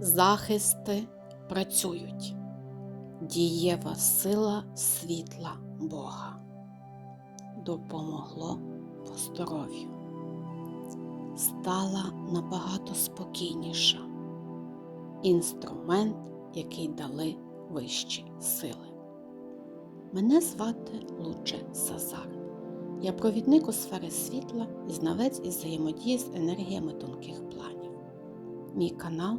захисти працюють. Дієва сила світла Бога допомогло по здоров'ю. Стала набагато спокійніша. Інструмент, який дали вищі сили. Мене звати Луче Сазар. Я провідник у сфери світла і знавець із взаємодії з енергіями тонких планів. Мій канал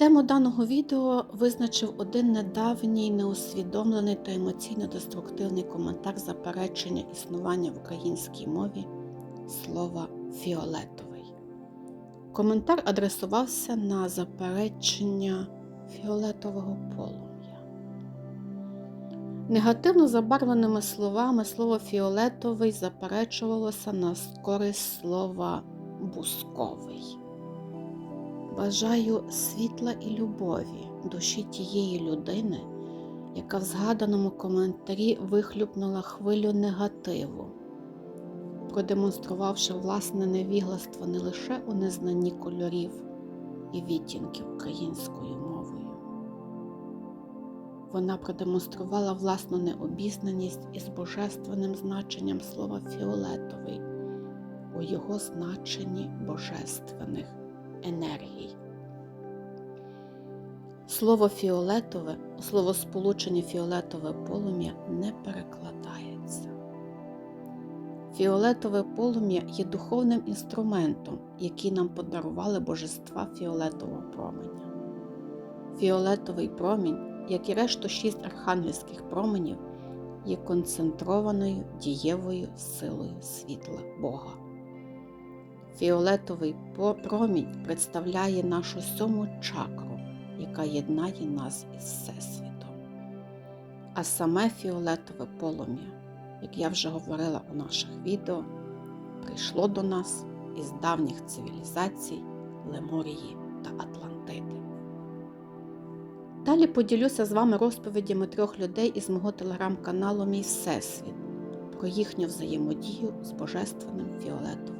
Тему даного відео визначив один недавній неусвідомлений та емоційно деструктивний коментар заперечення існування в українській мові слова фіолетовий. Коментар адресувався на заперечення фіолетового полум'я. Негативно забарвленими словами слово фіолетовий заперечувалося на користь слова бусковий. Бажаю світла і любові душі тієї людини, яка в згаданому коментарі вихлюпнула хвилю негативу, продемонструвавши власне невігластво не лише у незнанні кольорів і відтінків українською мовою. Вона продемонструвала власну необізнаність із божественним значенням слова фіолетовий у його значенні божественних енергій. Слово фіолетове у словосполученні фіолетове полум'я не перекладається. Фіолетове полум'я є духовним інструментом, який нам подарували божества фіолетового променя. Фіолетовий промінь, як і решту шість архангельських променів, є концентрованою дієвою силою світла Бога. Фіолетовий промінь представляє нашу сьому чакру, яка єднає нас із Всесвітом. А саме фіолетове полум'я, як я вже говорила у наших відео, прийшло до нас із давніх цивілізацій Лемурії та Атлантиди. Далі поділюся з вами розповідями трьох людей із мого телеграм-каналу Мій Всесвіт про їхню взаємодію з божественним фіолетовим.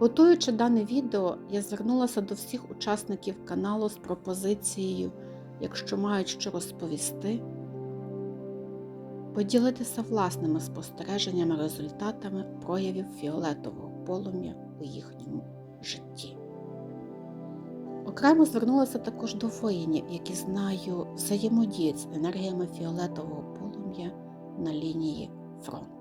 Готуючи дане відео, я звернулася до всіх учасників каналу з пропозицією, якщо мають що розповісти, поділитися власними спостереженнями результатами проявів фіолетового полум'я у їхньому житті. Окремо звернулася також до воїнів, які знаю взаємодіють з енергіями фіолетового полум'я на лінії фронту.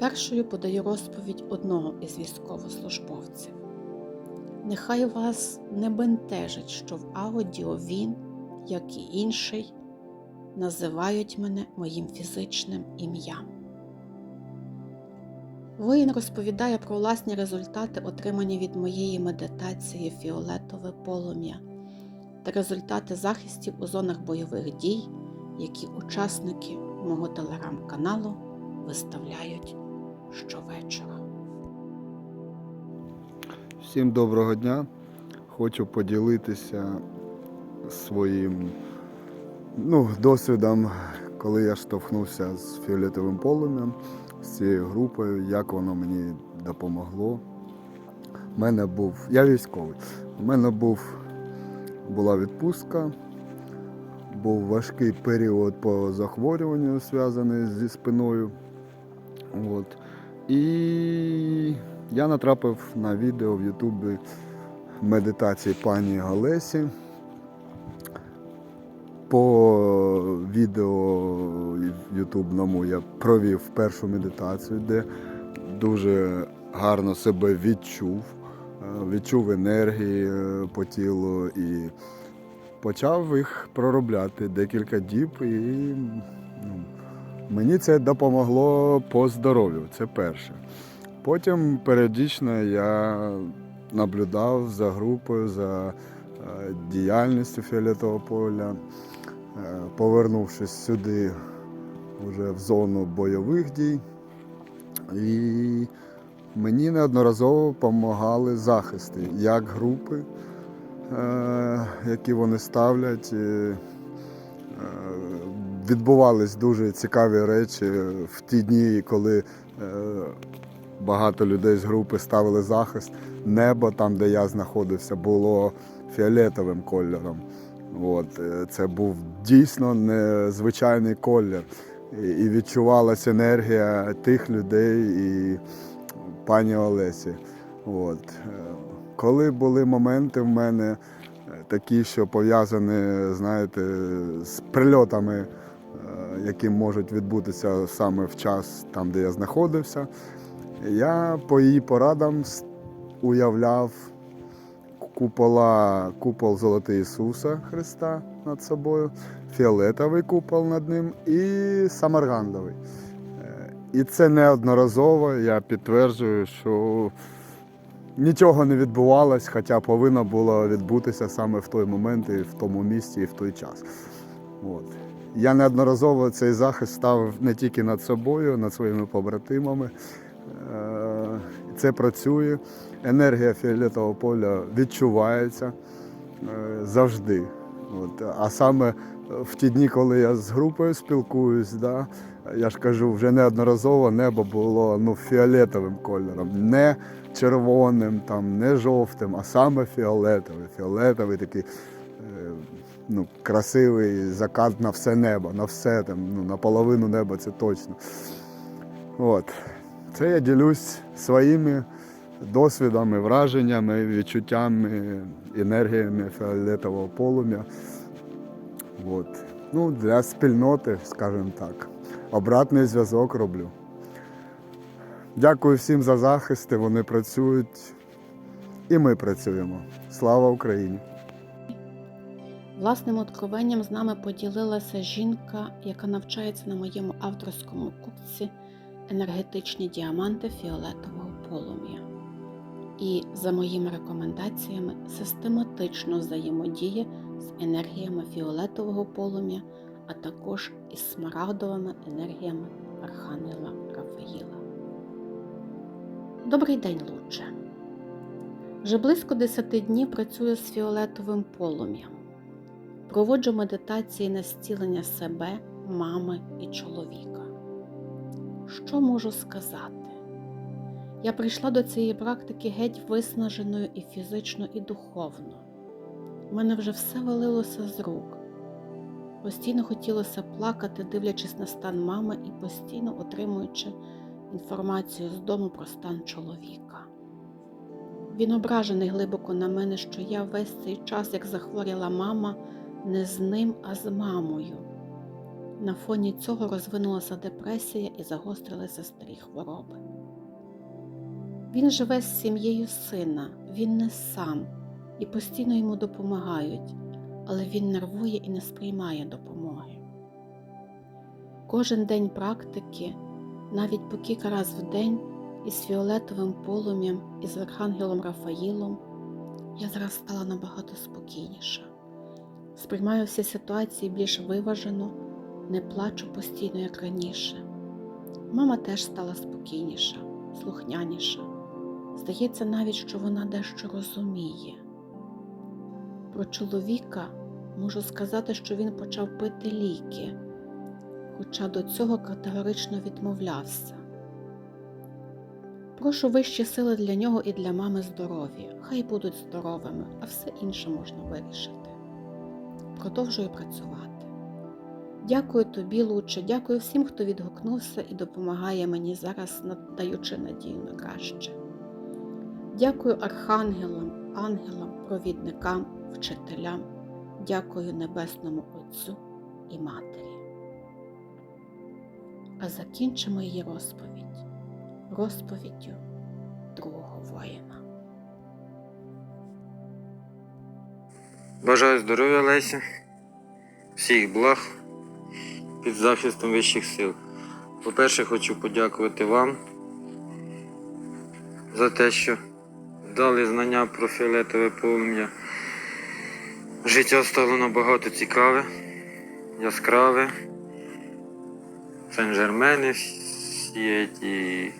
Першою подаю розповідь одного із військовослужбовців. Нехай вас не бентежить, що в аудіо він, як і інший, називають мене моїм фізичним ім'ям. Воїн розповідає про власні результати, отримані від моєї медитації фіолетове полум'я та результати захистів у зонах бойових дій, які учасники мого телеграм-каналу виставляють щовечора. Всім доброго дня. Хочу поділитися своїм ну, досвідом, коли я штовхнувся з фіолетовим полум'ям, з цією групою, як воно мені допомогло. У мене був, я військовий, у мене був, була відпустка, був важкий період по захворюванню, зв'язаний зі спиною. От. І я натрапив на відео в Ютубі медитації пані Галесі. По відео ютубному я провів першу медитацію, де дуже гарно себе відчув, е, відчув енергії е, по тілу і почав їх проробляти декілька діб. І ну, Мені це допомогло по здоров'ю, це перше. Потім періодично я наблюдав за групою, за е, діяльністю фіолетового поля. Е, Повернувшись сюди вже в зону бойових дій, і мені неодноразово допомагали захисти, як групи, е, які вони ставлять. Відбувались дуже цікаві речі в ті дні, коли е, багато людей з групи ставили захист. Небо там, де я знаходився, було фіолетовим кольором. От, е, це був дійсно незвичайний колір. І- відчувалася енергія тих людей і пані Олесі. От. е, Коли були моменти в мене, такі, що пов'язані, знаєте, з прильотами, які можуть відбутися саме в час там, де я знаходився. Я по її порадам уявляв купола, купол Золотий Ісуса Христа над собою, фіолетовий купол над ним і самаргандовий. Е, І це неодноразово. Я підтверджую, що Нічого не відбувалось, хоча повинно було відбутися саме в той момент, і в тому місці, і в той час. От. Я неодноразово цей захист ставив не тільки над собою, над своїми побратимами. Е, Це працює. Енергія фіолетового поля відчувається е, завжди. От. А саме в ті дні, коли я з групою спілкуюсь, да, я ж кажу, вже неодноразово небо було ну, фіолетовим кольором. Не червоним, там, не жовтим, а саме фіолетовий. Фіолетовий такий е, ну, красивий закат на все небо, на все там, ну, на половину неба це точно. От. Це я ділюсь своїми досвідами, враженнями, відчуттями, енергіями фіолетового полум'я. От. Ну, для спільноти, скажімо так. Обратний зв'язок роблю. Дякую всім за захисти, вони працюють. І ми працюємо. Слава Україні! Власним откровенням з нами поділилася жінка, яка навчається на моєму авторському курсі енергетичні діаманти фіолетового полум'я. І за моїми рекомендаціями систематично взаємодіє з енергіями фіолетового полум'я, а також із смарагдовими енергіями Архангела Рафаїла. Добрий день, Луче! Вже близько 10 днів працюю з фіолетовим полум'ям. Проводжу медитації на зцілення себе, мами і чоловіка. Що можу сказати? Я прийшла до цієї практики геть виснаженою і фізично, і духовно. У мене вже все валилося з рук. Постійно хотілося плакати, дивлячись на стан мами і постійно отримуючи інформацію з дому про стан чоловіка. Він ображений глибоко на мене, що я весь цей час, як захворіла мама, не з ним, а з мамою. На фоні цього розвинулася депресія і загострилися старі хвороби. Він живе з сім'єю сина, він не сам і постійно йому допомагають, але він нервує і не сприймає допомоги. Кожен день практики, навіть по кілька разів в день, із фіолетовим полум'ям і з Архангелом Рафаїлом, я зараз стала набагато спокійніша. Сприймаю всі ситуації більш виважено, не плачу постійно, як раніше. Мама теж стала спокійніша, слухняніша. Здається навіть, що вона дещо розуміє. Про чоловіка можу сказати, що він почав пити ліки, хоча до цього категорично відмовлявся. Прошу вищі сили для нього і для мами здорові. Хай будуть здоровими, а все інше можна вирішити. Продовжую працювати. Дякую тобі, Луче, дякую всім, хто відгукнувся і допомагає мені зараз, надаючи надію на краще. Дякую архангелам, ангелам, провідникам, вчителям, дякую Небесному Отцю і Матері. А закінчимо її розповідь розповіддю другого воїна. Бажаю здоров'я Лесі, всіх благ під захистом вищих сил. По-перше, хочу подякувати вам за те, що дали знання про фіолетове полум'я. Життя стало набагато цікаве. яскраве. Сен-Жермени, всі ті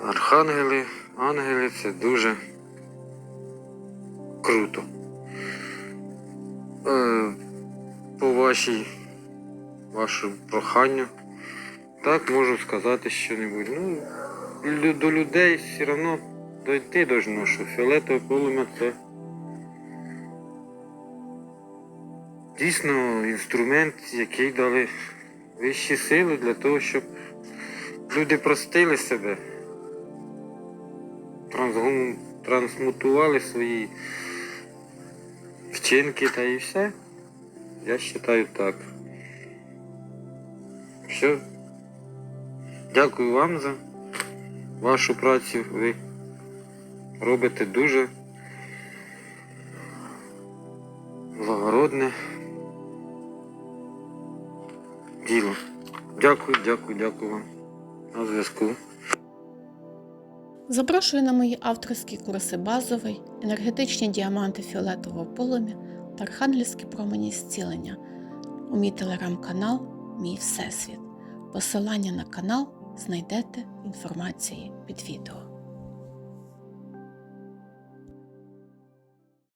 архангели, ангели це дуже круто. Е, по вашій, вашому проханню, так можу сказати що-небудь. Ну, до людей все одно дойти должно, що фіолетове полум'я це дійсно інструмент, який дали вищі сили для того, щоб люди простили себе, трансмутували свої вчинки та і все. Я вважаю так. Все. Дякую вам за вашу працю. Ви робите дуже благородне діло. Дякую, дякую, дякую вам. На зв'язку. Запрошую на мої авторські курси базовий, енергетичні діаманти фіолетового полум'я та архангельські промені зцілення у мій телеграм-канал Мій Всесвіт. Посилання на канал знайдете в інформації під відео.